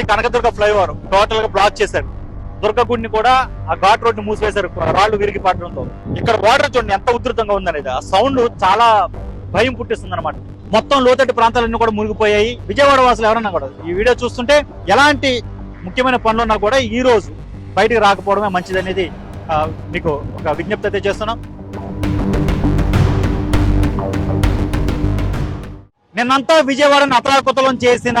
అది కనకదుర్గ ఫ్లైఓవర్. టోటల్గా బ్లాక్ చేశారు. దుర్గగుడిని కూడా ఆ ఘాట్ రోడ్ మూసివేశారు. రాళ్ళు విరిగి పడడంతో. ఇక్కడ వాటర్ చూడండి ఎంత ఉధృతంగా ఉందనేది. ఆ సౌండ్ చాలా భయం పుట్టిస్తుంది అనమాట మొత్తం లోతట్టు ప్రాంతాలన్నీ కూడా మునిగిపోయాయి. విజయవాడ వాసులు ఎవరన్నా కూడా ఈ వీడియో చూస్తుంటే ఎలాంటి ముఖ్యమైన పనులున్నా కూడా ఈ రోజు బయటికి రాకపోవడమే మంచిది అనేది మీకు ఒక విజ్ఞప్తి అయితే చేస్తున్నాం. నిన్నంతా విజయవాడను అతలాకుతలం చేసిన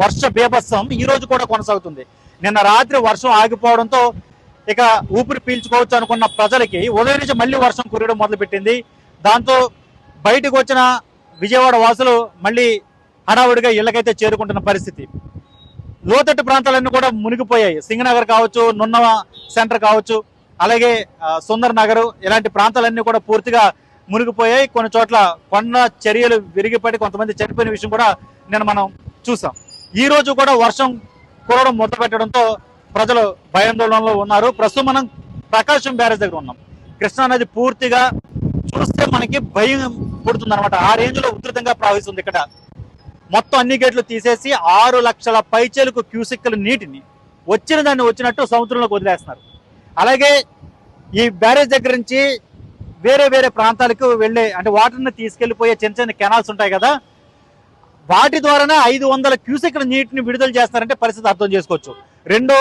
వర్ష బీభత్సం ఈ రోజు కూడా కొనసాగుతుంది. నిన్న రాత్రి వర్షం ఆగిపోవడంతో ఇక ఊపిరి పీల్చుకోవచ్చు అనుకున్న ప్రజలకి ఉదయం నుంచి మళ్ళీ వర్షం కురియడం మొదలుపెట్టింది. దాంతో బయటకు వచ్చిన విజయవాడ వాసులు మళ్ళీ హడావుడిగా ఇళ్ళకైతే చేరుకుంటున్న పరిస్థితి. లోతట్టు ప్రాంతాలన్నీ కూడా మునిగిపోయాయి. సింగనగర్ కావచ్చు నున్న సెంటర్ కావచ్చు అలాగే సుందర్ నగర్ ఇలాంటి ప్రాంతాలన్నీ కూడా పూర్తిగా మునిగిపోయాయి. కొన్ని చోట్ల కొండ చర్యలు విరిగిపడి కొంతమంది చనిపోయిన విషయం కూడా నేను మనం చూసాం. ఈ రోజు కూడా వర్షం కురవడం మొదలు పెట్టడంతో ప్రజలు భయాందోళనలో ఉన్నారు. ప్రస్తుతం మనం ప్రకాశం బ్యారేజ్ దగ్గర ఉన్నాం. కృష్ణా నది పూర్తిగా చూస్తే మనకి భయం పుడుతుంది అనమాట ఆ రేంజ్లో ఉధృతంగా ప్రవహిస్తుంది ఇక్కడ. మొత్తం అన్ని గేట్లు తీసేసి ఆరు లక్షల పైచేలకు క్యూసిక్కల నీటిని వచ్చిన దాన్ని వచ్చినట్టు సముద్రంలోకి వదిలేస్తున్నారు. అలాగే ఈ బ్యారేజ్ దగ్గర నుంచి వేరే వేరే ప్రాంతాలకు వెళ్ళే అంటే వాటర్ని తీసుకెళ్ళిపోయే చిన్న చిన్న కెనాల్స్ ఉంటాయి కదా వాటి ద్వారానే ఐదు వందల క్యూసెక్ల నీటిని విడుదల చేస్తారంటే పరిస్థితి అర్థం చేసుకోవచ్చు. రెండో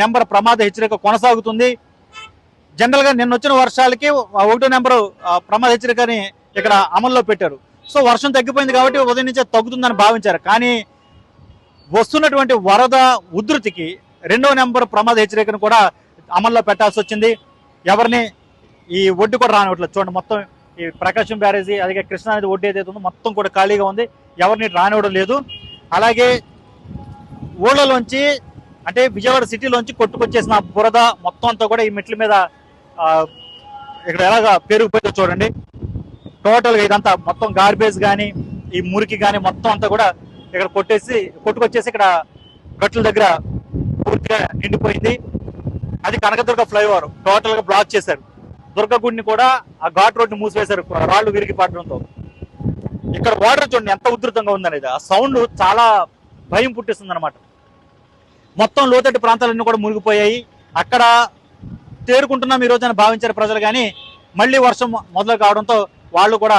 నెంబర్ ప్రమాద హెచ్చరిక కొనసాగుతుంది. జనరల్గా నిన్న వచ్చిన వర్షాలకి ఒకటో నెంబర్ ప్రమాద హెచ్చరికని ఇక్కడ అమల్లో పెట్టారు. సో వర్షం తగ్గిపోయింది కాబట్టి ఉదయం నుంచే తగ్గుతుందని భావించారు. కానీ వస్తున్నటువంటి వరద ఉధృతికి రెండో నెంబర్ ప్రమాద హెచ్చరికను కూడా అమల్లో పెట్టాల్సి వచ్చింది. ఎవరిని ఈ ఒడ్డు కూడా రానివ్వట్లేదు. చూడండి మొత్తం ఈ ప్రకాశం బ్యారేజీ అలాగే కృష్ణా నది ఒడ్డు ఏదైతే ఉందో మొత్తం కూడా ఖాళీగా ఉంది. ఎవరిని రానివ్వడం లేదు. అలాగే ఊళ్ళలోంచి అంటే విజయవాడ సిటీలోంచి కొట్టుకొచ్చేసిన బురద మొత్తం అంతా కూడా ఈ మెట్ల మీద ఇక్కడ ఎలాగా పెరిగిపోయిందో చూడండి. టోటల్గా ఇదంతా మొత్తం గార్బేజ్ కానీ ఈ మురికి కానీ మొత్తం అంతా కూడా ఇక్కడ కొట్టేసి కొట్టుకొచ్చేసి ఇక్కడ గట్ల దగ్గర పూర్తిగా నిండిపోయింది. అది కనకదుర్గ ఫ్లైఓవర్. టోటల్గా బ్లాక్ చేశారు. దుర్గ గుడిని కూడా ఆ ఘాట్ రోడ్డు మూసివేశారు. రాళ్ళు విరిగి పడడంతో. ఇక్కడ వాటర్ చూడండి ఎంత ఉధృతంగా ఉందనేది. ఆ సౌండ్ చాలా భయం పుట్టిస్తుంది అనమాట మొత్తం లోతట్టు ప్రాంతాలన్నీ కూడా మునిగిపోయాయి. అక్కడ తేరుకుంటున్నాం ఈ రోజున భావించారు ప్రజలు కానీ మళ్ళీ వర్షం మొదలు కావడంతో వాళ్ళు కూడా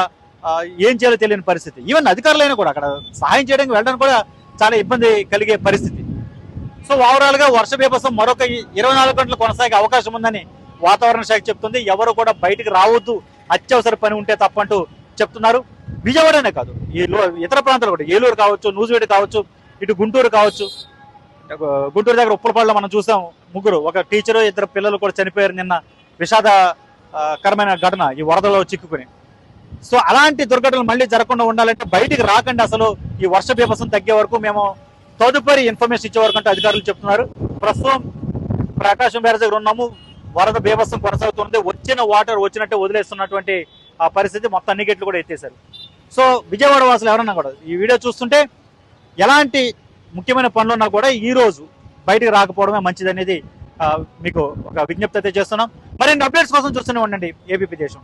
ఏం చేయాలో తెలియని పరిస్థితి. ఈవెన్ అధికారులైనా కూడా అక్కడ సహాయం చేయడానికి వెళ్ళడానికి కూడా చాలా ఇబ్బంది కలిగే పరిస్థితి. సో ఓవరాల్గా వర్ష బీభత్సం మరొక ఇరవై నాలుగు గంటలు కొనసాగే అవకాశం ఉందని వాతావరణ శాఖ చెప్తుంది ఎవరు కూడా బయటికి రావద్దు అత్యవసర పని ఉంటే తప్పంటూ చెప్తున్నారు. విజయవాడనే కాదు ఈ ఇతర ప్రాంతాలు కూడా ఏలూరు కావచ్చు నూజివేడి కావచ్చు ఇటు గుంటూరు కావచ్చు. గుంటూరు దగ్గర ఉప్పలపాడులో మనం చూసాం ముగ్గురు ఒక టీచరు ఇద్దరు పిల్లలు కూడా చనిపోయారు నిన్న విషాదకరమైన ఘటన ఈ వరదలో చిక్కుకుని. సో అలాంటి దుర్ఘటనలు మళ్ళీ జరగకుండా ఉండాలంటే బయటికి రాకండి అసలు ఈ వర్ష బీభత్సం తగ్గే వరకు మేము తదుపరి ఇన్ఫర్మేషన్ ఇచ్చే వరకు అంటే అధికారులు చెప్తున్నారు. ప్రస్తుతం ప్రకాశం బ్యారేజ్ దగ్గర ఉన్నాము వరద బీభత్సం కొనసాగుతుంది వచ్చిన వాటర్ వచ్చినట్టే వదిలేస్తున్నటువంటి ఆ పరిస్థితి మొత్తం అన్ని గేట్లు కూడా ఎత్తేసారు సో విజయవాడ వాసులు ఎవరన్నా కూడా ఈ వీడియో చూస్తుంటే ఎలాంటి ముఖ్యమైన పనులు ఉన్నా కూడా ఈ రోజు బయటికి రాకపోవడమే మంచిది అనేది మీకు ఒక విజ్ఞప్తి అయితే చేస్తున్నాం. మరిన్ని అప్డేట్స్ కోసం చూస్తూనే ఉండండి ఏబీపీ దేశం